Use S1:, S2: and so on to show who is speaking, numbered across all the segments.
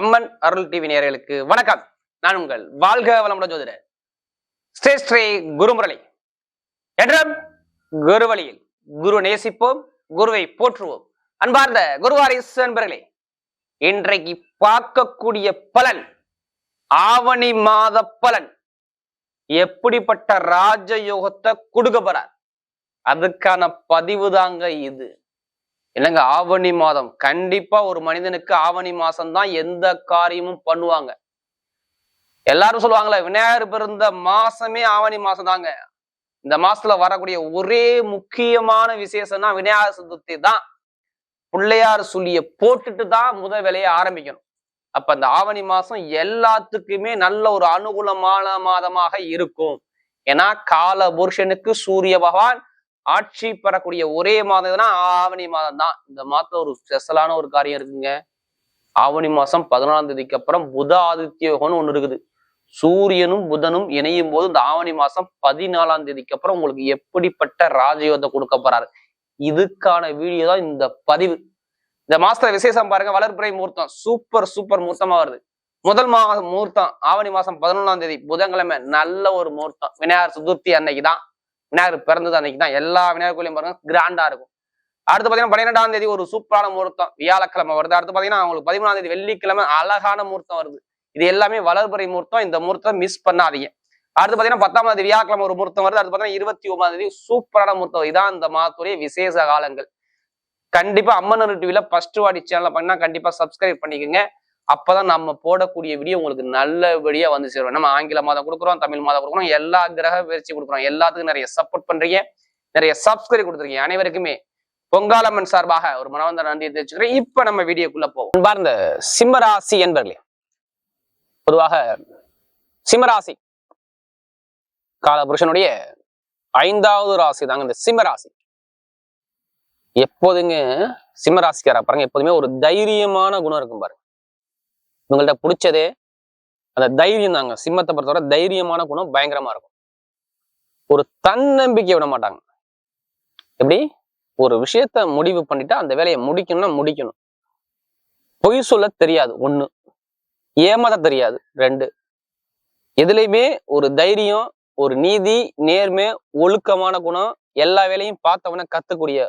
S1: அம்மன் அருள் TV நேர்களுக்கு வணக்கம். நான் உங்கள் வாழ்க வளமுடன் ஜோதிடர் ஸ்ரீ ஸ்ரீ குருமுரளி. என்றும் குருவழியில் குரு நேசிப்போம் குருவை போற்றுவோம். அன்பார்ந்த குருவாரிஸ் அன்பர்களே இன்றைக்கு பார்க்கக்கூடிய பலன் ஆவணி மாத பலன். எப்படிப்பட்ட ராஜயோகத்தை கொடுக்க போறார்? அதுக்கான பதிவு தாங்க இது. இல்லைங்க ஆவணி மாதம். கண்டிப்பா ஒரு மனிதனுக்கு ஆவணி மாசம் தான் எந்த காரியமும் பண்ணுவாங்க. எல்லாரும் சொல்லுவாங்களே விநாயகர் பிறந்த மாசமே ஆவணி மாசம் தாங்க இந்த மாசத்துல வரக்கூடிய ஒரே முக்கியமான விசேஷம்னா விநாயகர் சதுர்த்தி தான். பிள்ளையார் சொல்லிய போட்டுட்டு தான் முதல் வேலையை ஆரம்பிக்கணும். அப்ப அந்த ஆவணி மாசம் எல்லாத்துக்குமே நல்ல ஒரு அனுகூலமான மாதமாக இருக்கும். ஏன்னா கால புருஷனுக்கு சூரிய பகவான் ஆட்சி பெறக்கூடிய ஒரே மாதம் எதுனா ஆவணி மாதம் தான். இந்த மாதத்துல ஒரு ஸ்பெஷலான ஒரு காரியம் இருக்குங்க. ஆவணி மாசம் பதினாலாம் தேதிக்கு அப்புறம் புத ஆதித்ய யோகம்னு ஒன்று இருக்குது. சூரியனும் புதனும் இணையும் போது இந்த ஆவணி மாசம் பதினாலாம் தேதிக்கு அப்புறம் உங்களுக்கு எப்படிப்பட்ட ராஜயோகத்தை கொடுக்க போறாரு? இதுக்கான வீடியோ தான் இந்த பதிவு. இந்த மாசத்துல விசேஷம் பாருங்க வளர்பிறை முகூர்த்தம். சூப்பர் சூப்பர் முகூர்த்தமா வருது. முதல் மாதம் முகூர்த்தம் ஆவணி மாசம் பதினொன்றாம் தேதி புதன்கிழமை நல்ல ஒரு முகூர்த்தம். விநாயகர் சதுர்த்தி அன்னைக்கு தான் விநாயகர் பிறந்தது அன்னைக்கு தான் எல்லா விநாயகர் கோயிலையும் பாருங்க கிராண்டா இருக்கும். அடுத்து பாத்தீங்கன்னா பன்னிரெண்டாம் தேதி ஒரு சூப்பரான முகூர்த்தம் வியாழக்கிழமை வருது. அடுத்து பாத்தீங்கன்னா அவங்களுக்கு பதிமூணாம் தேதி வெள்ளிக்கிழமை அழகான முகூர்த்தம் வருது. இது எல்லாமே வளர்பறை முகூர்த்தம். இந்த முகூர்த்தம் மிஸ் பண்ணாதீங்க. அடுத்து பாத்தீங்கன்னா பத்தாம் தேதி வியாழக்கிழமை ஒரு முகூர்த்தம் வருது. அடுத்து பாத்தீங்கன்னா இருபத்தி ஒன்பதாம் தேதி சூப்பரான முகூர்த்தம். இதான் இந்த மாதத்துடைய விசேஷ காலங்கள். கண்டிப்பா அம்மன் டிவில ஃபர்ஸ்ட் வாடி சேனலை பண்ணா கண்டிப்பா சப்ஸ்கிரைப் பண்ணிக்கோங்க. அப்பதான் நம்ம போடக்கூடிய வீடியோ உங்களுக்கு நல்லபடியா வந்து சேரும். நம்ம ஆங்கில மாதம் கொடுக்குறோம் தமிழ் மாதம் கொடுக்குறோம் எல்லா கிரக பயிற்சி கொடுக்குறோம். எல்லாத்துக்கும் நிறைய சப்போர்ட் பண்றீங்க. நிறைய சப்ஸ்கிரைப் கொடுத்துருக்கீங்க. அனைவருக்குமே பொங்காலம்மன் சார்பாக ஒரு மனவந்த நன்றியை தெரிவிச்சுக்கிறேன். இப்ப நம்ம வீடியோக்குள்ள போவோம். பார்ந்த சிம்மராசி என்பர்களே பொதுவாக சிம்மராசி காலபுருஷனுடைய ஐந்தாவது ராசி தாங்க இந்த சிம்மராசி. எப்போதுங்க சிம்மராசிக்காரா பாருங்க எப்போதுமே ஒரு தைரியமான குணம் இருக்கும் பாருங்க. இவங்கள்ட்ட பிடிச்சதே அந்த தைரியம் தாங்க. சிம்மத்தை பொறுத்தவரை தைரியமான குணம் பயங்கரமா இருக்கும். ஒரு தன்னம்பிக்கை விட மாட்டாங்க. எப்படி? ஒரு விஷயத்த முடிவு பண்ணிட்டா அந்த வேலையை முடிக்கணும்னா முடிக்கணும். பொய் சொல்ல தெரியாது. ஒண்ணு. ஏமாத தெரியாது. ரெண்டு. எதுலையுமே ஒரு தைரியம் ஒரு நீதி நேர்மை ஒழுக்கமான குணம் எல்லா வேலையும் பார்த்தவன கத்துக்கூடிய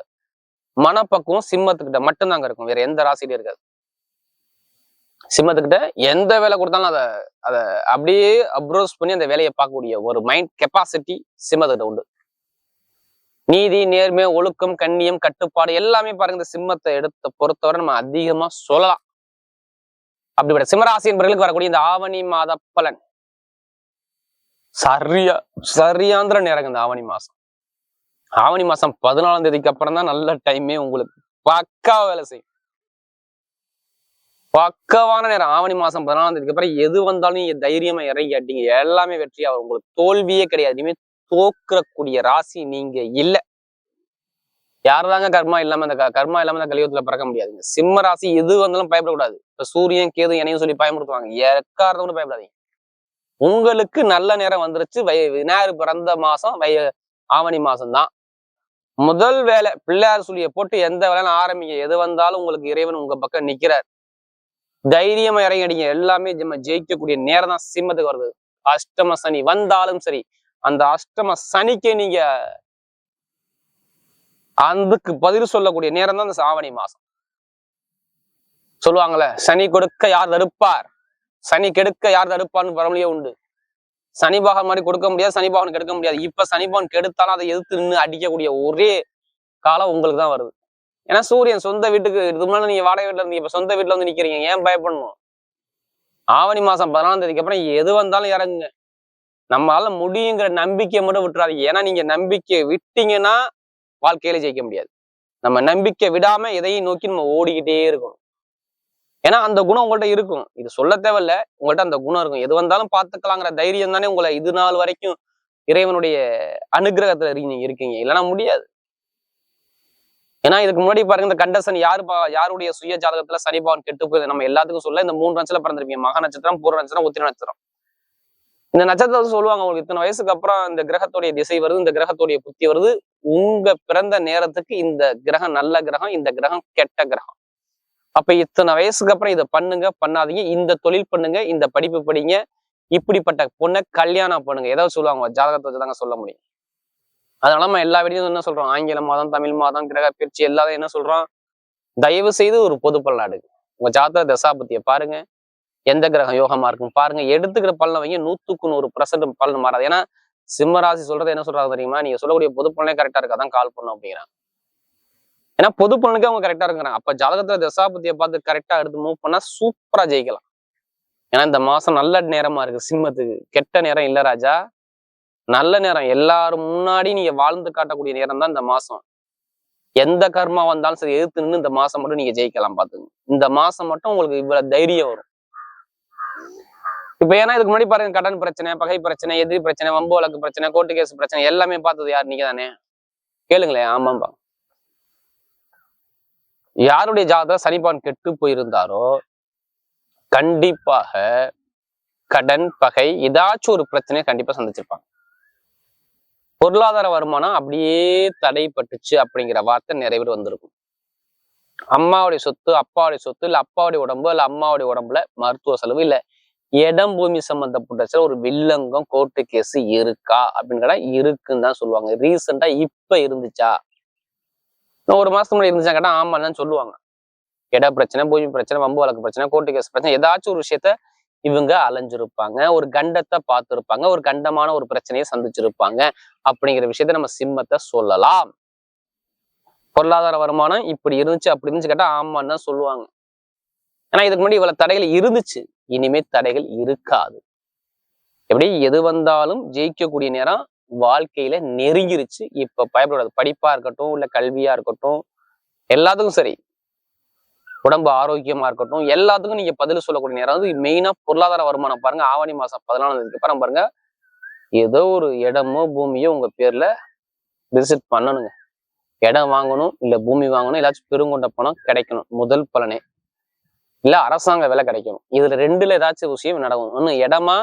S1: மனப்பக்குவம் சிம்மத்துக்கிட்ட மட்டும்தாங்க இருக்கும். வேற எந்த ராசிலையும் இருக்காது. சிம்மத்துக்கிட்ட எந்த வேலை கொடுத்தாலும் அதை அதை அப்படியே அப்ரோஸ் பண்ணி அந்த வேலையை பார்க்கக்கூடிய ஒரு மைண்ட் கெப்பாசிட்டி சிம்மத்துக்கிட்ட உண்டு. நீதி நேர்மை ஒழுக்கம் கண்ணியம் கட்டுப்பாடு எல்லாமே பாருங்க இந்த சிம்மத்தை எடுத்த பொறுத்தவரை நம்ம அதிகமா சொல்லலாம். அப்படிப்பட்ட சிம்மராசி என்பர்களுக்கு வரக்கூடிய இந்த ஆவணி மாத பலன். சரியா சரியாந்திர நேரங்க இந்த ஆவணி மாசம். ஆவணி மாசம் பதினாலாம் தேதிக்கு அப்புறம் தான் நல்ல டைமே உங்களுக்கு பக்கா வேலை செய்யும். பக்கவான நேரம் ஆவணி மாசம் பதினாலாம் தேதிக்கு அப்புறம் எது வந்தாலும் நீங்க தைரியமா இறங்கி அடிங்க. எல்லாமே வெற்றி. ஆகும் உங்களுக்கு தோல்வியே கிடையாது. இனிமே தோக்கக்கூடிய ராசி நீங்க இல்ல. யாருதாங்க கர்மா இல்லாம அந்த கர்மா இல்லாம அந்த கலியுகத்துல பிறக்க முடியாதுங்க. சிம்ம ராசி எது வந்தாலும் பயப்படக்கூடாது. இப்ப சூரியன் கேது என்னையும் சொல்லி பயமுறுத்துவாங்க. எக்காரத கூட பயப்படாதீங்க. உங்களுக்கு நல்ல நேரம் வந்துருச்சு. வய விநாயகர் பிறந்த மாசம் வய ஆவணி மாசம் தான் முதல் வேலை பிள்ளையார் சொல்லிய போட்டு எந்த வேலைன்னு ஆரம்பிங்க. எது வந்தாலும் உங்களுக்கு இறைவன் உங்க பக்கம் நிக்கிறார். தைரியமா இறங்கி அடிங்க எல்லாமே நம்ம ஜெயிக்கக்கூடிய நேரம் தான் சிம்மத்துக்கு வருது. அஷ்டம சனி வந்தாலும் சரி அந்த அஷ்டம சனிக்கு நீங்க அதுக்கு பதில் சொல்லக்கூடிய நேரம் தான் அந்த சாவணி மாசம். சொல்லுவாங்கல்ல சனி கொடுக்க யார் தடுப்பார்? சனி கெடுக்க யார் தடுப்பார்னு பரமலியே உண்டு. சனி பாகன் மாதிரி கொடுக்க முடியாது சனி பாகன் கெடுக்க முடியாது. இப்ப சனி பாகன் கெடுத்தாலும் அதை எதிர்த்து நின்று அடிக்கக்கூடிய ஒரே காலம் உங்களுக்கு தான் வருது. ஏன்னா சூரியன் சொந்த வீட்டுக்கு இதுக்கு முன்னாடி நீங்க வாடகை வீட்டுல இருந்தீங்க இப்ப சொந்த வீட்டுல வந்து நிக்கிறீங்க. ஏன் பயப்படணும்? ஆவணி மாசம் பதினாலாம் தேதிக்கு அப்புறம் எது வந்தாலும் இறங்குங்க. நம்மளால முடியுங்கிற நம்பிக்கையை மட்டும் விட்டுறாதீங்க. ஏன்னா நீங்க நம்பிக்கை விட்டீங்கன்னா வாழ்க்கையில ஜெயிக்க முடியாது. நம்ம நம்பிக்கை விடாம எதையும் நோக்கி நம்ம ஓடிக்கிட்டே இருக்கணும். ஏன்னா அந்த குணம் உங்கள்கிட்ட இருக்கும். இது சொல்ல தேவையில்ல. உங்கள்ட்ட அந்த குணம் இருக்கும். எது வந்தாலும் பார்த்துக்கலாங்கிற தைரியம் தானே உங்களை இது நாள் வரைக்கும் இறைவனுடைய அனுகிரகத்துல இருக்கீங்க இருக்கீங்க. இல்லைன்னா முடியாது. ஏன்னா இதுக்கு முன்னாடி பாருங்க இந்த கண்டசன் யாரு பா யாருடைய சுய ஜாதகத்துல சனிபவன் கெட்டு போகுது நம்ம எல்லாத்துக்கும் சொல்ல இந்த மூணு நட்சத்திரம் பிறந்திருப்பீங்க. மக நட்சத்திரம் பூர்வ நட்சத்திரம் உத்திர நட்சத்திரம். இந்த நட்சத்திரத்தை சொல்லுவாங்க உங்களுக்கு இத்தனை வயசுக்கு அப்புறம் இந்த கிரகத்துடைய திசை வருது இந்த கிரகத்துடைய புத்தி வருது. உங்க பிறந்த நேரத்துக்கு இந்த கிரகம் நல்ல கிரகம் இந்த கிரகம் கெட்ட கிரகம். அப்ப இத்தனை வயசுக்கு அப்புறம் இதை பண்ணுங்க பண்ணாதீங்க. இந்த தொழில் பண்ணுங்க இந்த படிப்பு படிங்க. இப்படிப்பட்ட பொண்ணை கல்யாணம் பண்ணுங்க. ஏதாவது சொல்லுவாங்க ஜாதகத்தை வச்சுதாங்க சொல்ல முடியும். அதனால நம்ம எல்லா வீடியோ என்ன சொல்றோம்? ஆங்கில மாதம் தமிழ் மாதம் கிரக பயிற்சி எல்லாரும் என்ன சொல்றோம்? தயவு செய்து ஒரு பொது பலன் உங்க ஜாதக தசாபத்தியை பாருங்க. எந்த கிரகம் யோகமா இருக்கும் பாருங்க. எடுத்துக்கிற பலனை வைங்க. நூத்துக்கு நூறு பர்சன்ட் பலன் மாறாது. ஏன்னா சிம்மராசி சொல்றது என்ன சொல்றாங்க தெரியுமா? நீங்க சொல்லக்கூடிய பொது பலனே கரெக்டா இருக்காதான் கால் பண்ணும் அப்படிங்கிறாங்க. ஏன்னா பொது பலனுக்கு அவங்க கரெக்டா இருக்கிறாங்க அப்ப ஜாதகத்துல தசாபத்தியை பார்த்து கரெக்டா எடுத்து மூவ் பண்ணா சூப்பரா ஜெயிக்கலாம். ஏன்னா இந்த மாசம் நல்ல நேரமா இருக்கு. சிம்மத்துக்கு. கெட்ட நேரம் இல்ல ராஜா. நல்ல நேரம். எல்லாரும் முன்னாடி நீங்க வாழ்ந்து காட்டக்கூடிய நேரம் தான் இந்த மாசம். எந்த கர்மா வந்தாலும் சரி எதிர்த்து நின்று இந்த மாசம் மட்டும் நீங்க ஜெயிக்கலாம் பாத்துங்க இந்த மாசம் மட்டும் உங்களுக்கு இவ்வளவு தைரியம் வரும். இப்ப ஏன்னா இதுக்கு முன்னாடி பாருங்க கடன் பிரச்சனை பகை பிரச்சனை எதிரி பிரச்சனை வம்பு வழக்கு பிரச்சனை கோர்ட்டு கேஸ் பிரச்சனை எல்லாமே பார்த்தது யார்? நீங்க தானே? கேளுங்களேன். ஆமாம்பா. யாருடைய ஜாதக சனிபான் கெட்டு போயிருந்தாரோ கண்டிப்பாக கடன் பகை ஏதாச்சும் ஒரு பிரச்சனையை கண்டிப்பா சந்திச்சிருப்பாங்க. பொருளாதார வருமானம் அப்படியே தடைப்பட்டுச்சு அப்படிங்கிற வார்த்தை நிறைவேறி வந்திருக்கும். அம்மாவுடைய சொத்து அப்பாவுடைய சொத்து இல்ல அப்பாவுடைய உடம்பு இல்லை அம்மாவுடைய உடம்புல மருத்துவ செலவு இல்லை. இடம் பூமி சம்பந்தப்பட்ட சில ஒரு வில்லங்கம் கோர்ட்டு கேஸ் இருக்கா அப்படின்னு கேட்டால் இருக்குன்னு தான் சொல்லுவாங்க. ரீசெண்டா இப்ப இருந்துச்சா? ஒரு மாசத்துக்கு முன்னாடி இருந்துச்சா கேட்டா ஆமான்னு சொல்லுவாங்க. இட பிரச்சனை பூமி பிரச்சனை வம்பு வழக்கு பிரச்சனை கோர்ட்டு கேஸ் பிரச்சனை ஏதாச்சும் ஒரு விஷயத்த இவங்க அலைஞ்சிருப்பாங்க ஒரு கண்டத்தை பார்த்திருப்பாங்க ஒரு கண்டமான ஒரு பிரச்சனையை சந்திச்சிருப்பாங்க அப்படிங்கிற விஷயத்த நம்ம சிம்மத்தை சொல்லலாம். பொருளாதார வருமானம் இப்படி இருந்துச்சு அப்படி இருந்துச்சு கேட்டா ஆமான்னு தான் சொல்லுவாங்க. ஏன்னா இதுக்கு முன்னாடி இவ்வளவு தடைகள் இருந்துச்சு இனிமே தடைகள் இருக்காது. எப்படி? எது வந்தாலும் ஜெயிக்கக்கூடிய நேரம் வாழ்க்கையில நெருங்கிருச்சு. இப்ப பயப்படாது படிப்பா இருக்கட்டும் இல்ல கல்வியா இருக்கட்டும் எல்லாத்துக்கும் சரி. உடம்பு ஆரோக்கியமா இருக்கட்டும் எல்லாத்துக்கும் நீங்க பதில் சொல்லக்கூடிய நேரம். வந்து மெயினா பொருளாதார வருமானம் பாருங்க. ஆவணி மாசம் பதினாலாம் தேதிக்கு அப்புறம் பாருங்க. ஏதோ ஒரு இடமோ பூமியோ உங்க பேர்ல விசிட் பண்ணணுங்க. இடம் வாங்கணும் இல்ல பூமி வாங்கணும் ஏதாச்சும் பெருங்கொண்ட பணம் கிடைக்கணும். முதல் பலனே. இல்ல அரசாங்க வேலை கிடைக்கணும். இதுல ரெண்டுல ஏதாச்சும் விஷயம் நடக்கும் ஒன்னு இடமா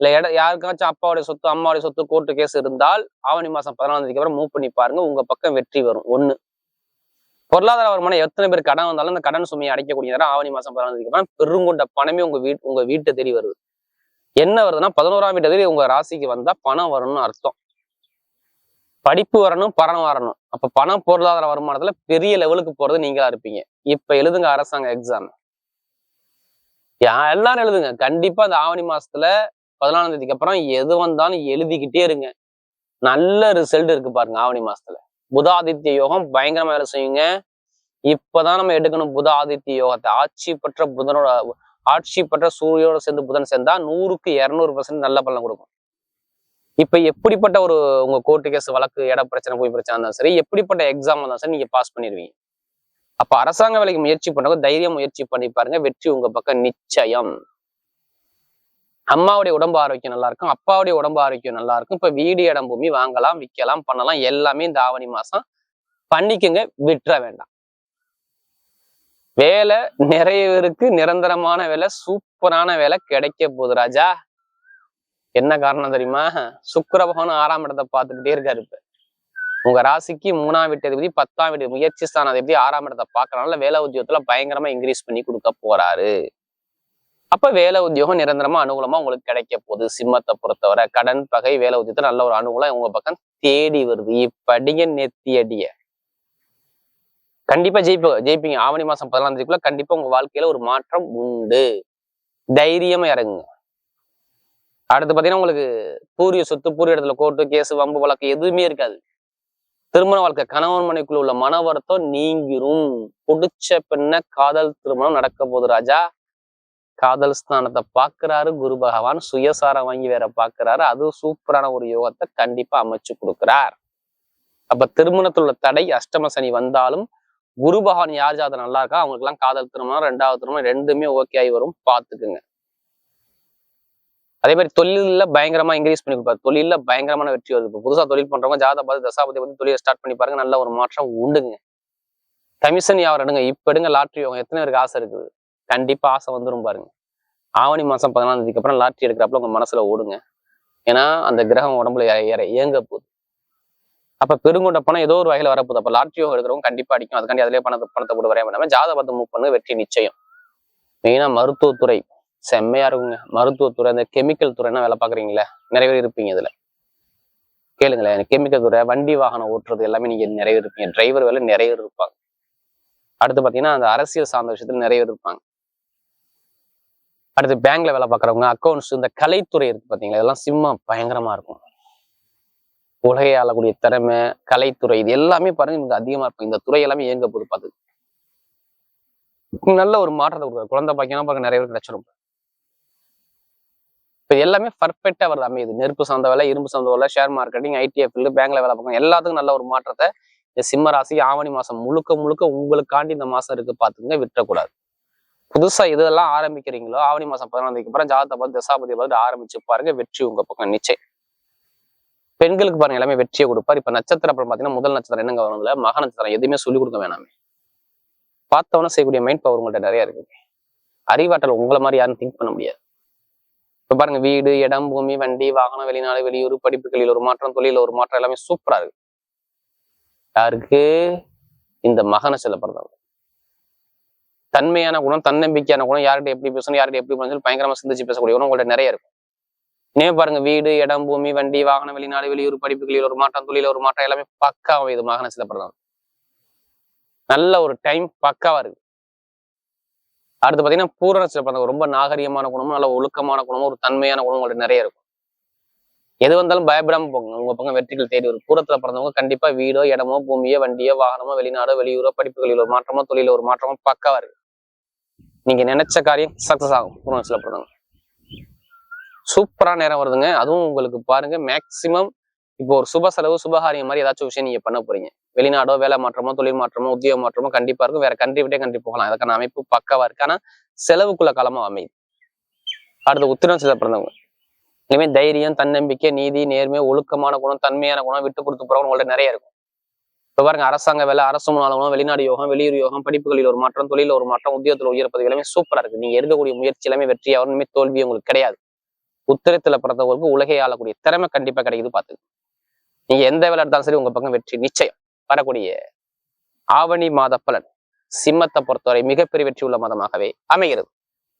S1: இல்ல இட யாருக்காச்சும் அப்பாவுடைய சொத்து அம்மாவுடைய சொத்து கோர்ட்டு கேஸ் இருந்தால் ஆவணி மாசம் பதினாலாம் தேதிக்கு அப்புறம் மூவ் பண்ணி பாருங்க. உங்க பக்கம் வெற்றி வரும். ஒண்ணு பொருளாதார வருமானம் எத்தனை பேர் கடன் வந்தாலும் அந்த கடன் சுமையை அடைக்கக்கூடிய நேரம் ஆவணி மாசம் பதினாலாம் தேதிக்கு அப்புறம் பெருங்கொண்ட பணமே உங்க வீட் உங்க வீட்டை தேடி வருது. என்ன வருதுன்னா பதினோராம் வீட்டை தேடி உங்க ராசிக்கு வந்தா பணம் வரணும்னு அர்த்தம். படிப்பு வரணும் பணம் வரணும். அப்ப பணம் பொருளாதார வருமானத்துல பெரிய லெவலுக்கு போறது நீங்களா இருப்பீங்க. இப்ப எழுதுங்க அரசாங்க எக்ஸாம் யா எல்லாரும் எழுதுங்க. கண்டிப்பா அந்த ஆவணி மாசத்துல பதினாலாம் தேதிக்கு அப்புறம் எது வந்தாலும் எழுதிக்கிட்டே இருங்க. நல்ல ரிசல்ட் இருக்கு பாருங்க ஆவணி மாசத்துல. புதாதித்ய யோகம் பயங்கரமா வேலை செய்யுங்க. இப்பதான் நம்ம எடுக்கணும் புத ஆதித்ய யோகத்தை. ஆட்சி பெற்ற புதனோட ஆட்சி பெற்ற சூரியோட சேர்ந்து புதன் சேர்ந்தா நூறுக்கு இரநூறு பர்சன்ட் நல்ல பலன் கொடுக்கும். இப்ப எப்படிப்பட்ட ஒரு உங்க கோர்ட்டு கேஸ் வழக்கு இட பிரச்சனை போய் பிரச்சனை இருந்தாலும் சரி எப்படிப்பட்ட எக்ஸாம் இருந்தாலும் சரி நீங்க பாஸ் பண்ணிடுவீங்க. அப்ப அரசாங்க வேலைக்கு முயற்சி பண்ணவங்க தைரியம் முயற்சி பண்ணி பாருங்க வெற்றி உங்க பக்கம் நிச்சயம். அம்மாவுடைய உடம்பு ஆரோக்கியம் நல்லா இருக்கும் அப்பாவுடைய உடம்பு ஆரோக்கியம் நல்லா இருக்கும் இப்ப வீடு இடம் பூமி வாங்கலாம் விற்கலாம் பண்ணலாம் எல்லாமே இந்த ஆவணி மாசம் பண்ணிக்கங்க விட்டுற வேண்டாம். வேலை நிறைய பேருக்கு நிரந்தரமான வேலை சூப்பரான வேலை கிடைக்க போகுது ராஜா. என்ன காரணம் தெரியுமா? சுக்கர பகவான் ஆறாம் இடத்தை பார்த்துக்கிட்டே இருக்காரு இப்ப. உங்க ராசிக்கு மூணாம் வீட்டு அதிபதி பத்தாம் வீட்டு முயற்சி ஸ்தானாதிபதி ஆறாம் இடத்தை பார்க்கறனால வேலை உத்தியோகத்துல பயங்கரமா இன்க்ரீஸ் பண்ணி கொடுக்க போறாரு. அப்ப வேலை உத்தியோகம் நிரந்தரமா அனுகூலமா உங்களுக்கு கிடைக்க போகுது. சிம்மத்தை பொறுத்தவரை கடன் பகை வேலை உத்தியத்தை நல்ல ஒரு அனுகூலம் உங்க பக்கம் தேடி வருது. இப்படிங்க நெத்தி அடிய. கண்டிப்பா ஜெயிப்ப ஜெயிப்பீங்க. ஆவணி மாசம் பதினாலாம் தேதிக்குள்ள கண்டிப்பா உங்க வாழ்க்கையில ஒரு மாற்றம் உண்டு. தைரியமா இறங்குங்க. அடுத்து பாத்தீங்கன்னா உங்களுக்கு பூரிய சொத்து பூரிய இடத்துல கோர்ட்டு கேஸ் வம்பு வழக்கு எதுவுமே இருக்காது. திருமண வாழ்க்கை கணவன் மனைக்குள்ள உள்ள மன வருத்தம் நீங்கிரும். பிடிச்ச பெண்ண காதல் திருமணம் நடக்க போகுது ராஜா. காதல் ஸ்தானத்தை பாக்குறாரு குரு பகவான் சுயசாரம் வாங்கி வேற பாக்குறாரு அது சூப்பரான ஒரு யோகத்தை கண்டிப்பா அமைச்சு கொடுக்கிறார். அப்ப திருமணத்தில் உள்ள தடை அஷ்டம சனி வந்தாலும் குரு பகவான் யார் ஜாதகம் நல்லா இருக்கா அவங்களுக்குலாம் காதல் திருமணம் ரெண்டாவது திருமணம் ரெண்டுமே ஓகே ஆகி வரும். பாத்துக்குங்க அதே மாதிரி தொழிலில் பயங்கரமா இன்க்ரீஸ் பண்ணி கொடுப்பாரு. தொழில பயங்கரமான வெற்றி வருது. இப்போ புதுசா தொழில் பண்றவங்க ஜாதக பார்த்து தசாபதி பத்தி தொழிலை ஸ்டார்ட் பண்ணி பாருங்க நல்ல ஒரு மாற்றம் உண்டுங்க. கமிஷன் யாவர் எடுங்க. இப்போ எடுங்க லாட்ரி யோகம் எத்தனை பேருக்கு ஆசை இருக்குது? கண்டிப்பா ஆசை வந்துடும் பாருங்க. ஆவணி மாசம் பதினாலாம் தேதிக்கு அப்புறம் லாட்ரி எடுக்கிறப்பல உங்க மனசுல ஓடுங்க. ஏன்னா அந்த கிரகம் உடம்புல ஏற ஏற இயங்க போகுது. அப்ப பெருங்கொண்ட பணம் ஏதோ ஒரு வகையில் வரப்போகுது. அப்போ லாட்ரியோ எடுக்கிறவங்க கண்டிப்பா அடிக்கும். அதுக்காண்டி அதிலே பணத்தை பணத்தை போட்டு வரைய வேண்டாம ஜாதகத்தை மூவ் பண்ணு வெற்றி நிச்சயம். மெயினா மருத்துவத்துறை. செம்மையா இருக்குங்க. மருத்துவத்துறை அந்த கெமிக்கல் துறைனா வேலை பாக்குறீங்களா நிறைய பேர் இருப்பீங்க இதில். கேளுங்களேன். கெமிக்கல் துறை வண்டி வாகனம் ஓட்டுறது எல்லாமே நீங்க நிறைய இருப்பீங்க. டிரைவர் வேலை நிறைய பேர் இருப்பாங்க. அடுத்து பாத்தீங்கன்னா அந்த அரசியல் சார்ந்த விஷயத்துல நிறைய பேர் இருப்பாங்க. அடுத்து பேங்க்ல வேலை பார்க்குறவங்க அக்கௌண்ட்ஸ் இந்த கலைத்துறை இருக்கு பார்த்தீங்களா இதெல்லாம் சிம்மா பயங்கரமா இருக்கும். உலகை ஆளக்கூடிய திறமை கலைத்துறை இது எல்லாமே பாருங்க இங்க அதிகமா இருக்கும். இந்த துறை எல்லாமே இயங்க போது பார்த்து நல்ல ஒரு மாற்றத்தை கொடுக்குறாரு குழந்தை பாக்கியம் பாருங்க நிறைய பேர் கிடைச்சிடும் இப்போ எல்லாமே பர்ஃபெக்டா வருது அமையுது. நெருப்பு சார்ந்த வேலை இரும்பு சார்ந்த வேலை ஷேர் மார்க்கெட்டிங் ஐடிஎஃப் பேங்க்ல வேலை பார்க்கணும். எல்லாத்துக்கும் நல்ல ஒரு மாற்றத்தை இந்த சிம்ம ராசி ஆவணி மாசம் முழுக்க முழுக்க உங்களுக்காண்டி இந்த மாசம் இருக்கு. பாத்துங்க விட்டுறக்கூடாது புதுசா இதெல்லாம் ஆரம்பிக்கிறீங்களோ ஆவணி மாசம் பதினாலாம் தேதிக்கு அப்புறம் ஜாதகத்தை பார்த்து தசாபதியை பார்த்து ஆரம்பிச்சு பாருங்க வெற்றி உங்க பக்கம் நிச்சயம். பெண்களுக்கு பாருங்க எல்லாமே வெற்றியை கொடுப்பார். இப்ப நட்சத்திரம் அப்புறம் பாத்தீங்கன்னா முதல் நட்சத்திரம் என்னங்க வரும்ல மக நட்சத்திரம் எதுவுமே சொல்லிக் கொடுக்க வேணாமே. பார்த்தவன செய்யக்கூடிய மைண்ட் பவர் உங்கள்கிட்ட நிறைய இருக்கு அறிவாற்றல் உங்களை மாதிரி யாரும் திங்க் பண்ண முடியாது. இப்ப பாருங்க வீடு இடம் பூமி வண்டி வாகனம் வெளிநாடு வெளியூர் படிப்புகளில் ஒரு மாற்றம் தொழில ஒரு மாற்றம் எல்லாமே சூப்பரா இருக்கு. யாருக்கு? இந்த மகன சில தன்மையான குணம் தன்னம்பிக்கையான குணம் யார்கிட்ட எப்படி பேசணும் யார்கிட்ட எப்படி பேசணும் பயங்கரமா சிந்திச்சு பேசக்கூடிய குணம் உங்கள்ட்ட நிறைய இருக்கும். நினைவு பாருங்க வீடு இடம் பூமி வண்டி வாகனம் வெளிநாடு வெளியூர் படிப்புகளில் ஒரு மாற்றம் தொழில ஒரு மாற்றம் எல்லாமே பக்காவா இது மகன சில நல்ல ஒரு டைம் பக்காவா இருக்கு. அடுத்து பாத்தீங்கன்னா பூரண சில ரொம்ப நாகரிகமான குணமும் நல்ல ஒழுக்கமான குணமும் ஒரு தன்மையான குணம் உங்கள்ட்ட நிறைய இருக்கும். எது வந்தாலும் பயப்படாம போங்க. உங்க பக்கம் வெற்றிகள் தேடி வரும். பூரத்துல பிறந்தவங்க கண்டிப்பா வீடோ இடமோ பூமியோ வண்டியோ வாகனமோ வெளிநாடோ வெளியூரோ படிப்புகளில் ஒரு மாற்றமோ தொழில ஒரு மாற்றமோ பக்காவா இருக்கு. நீங்க நினைச்ச காரியம் சக்சஸ் ஆகும். பூரணத்துல பிறந்தவங்க. சூப்பரா நேரம் வருதுங்க. அதுவும் உங்களுக்கு பாருங்க மேக்சிமம் இப்போ ஒரு சுப செலவு சுபகாரியம் மாதிரி ஏதாச்சும் விஷயம் நீங்க பண்ண போறீங்க. வெளிநாடோ வேலை மாற்றமோ தொழில் மாற்றமோ உத்தியோக மாற்றமோ கண்டிப்பா இருக்கும். வேற கண்ட்ரி விட்டே கண்ட்ரி போகலாம். அதுக்கான அமைப்பு பக்காவா இருக்கு. ஆனா செலவுக்குள்ள காலமா அமையுது. அடுத்து உத்திரம் சில பிறந்தவங்க. இனிமே தைரியம் தன்னம்பிக்கை நீதி நேர்மை ஒழுக்கமான குணம் தன்மையான குணம் விட்டு கொடுத்து போறவங்க உங்கள்ட்ட நிறைய இருக்கும். இப்போ பாருங்க அரசாங்க வேலை அரசு மூலம் வெளிநாடு யோகம் வெளியூர் யோகம் படிப்புகளில் ஒரு மாற்றம் தொழில ஒரு மாற்றம் உத்தியோகத்தில் உயர்ப்பது எல்லாமே சூப்பரா இருக்கு. நீங்க எடுக்கக்கூடிய முயற்சி எல்லாமே வெற்றியாகும் தோல்வி உங்களுக்கு கிடையாது. உத்திரத்துல பிறந்தவங்களுக்கு உலகை ஆளக்கூடிய திறமை கண்டிப்பா கிடைக்குது பாத்து நீங்க எந்த வேலை எடுத்தாலும் சரி உங்க பக்கம் வெற்றி நிச்சயம். வரக்கூடிய ஆவணி மாத பலன் சிம்மத்தை பொறுத்தவரை மிகப்பெரிய வெற்றி உள்ள மதமாகவே அமைகிறது.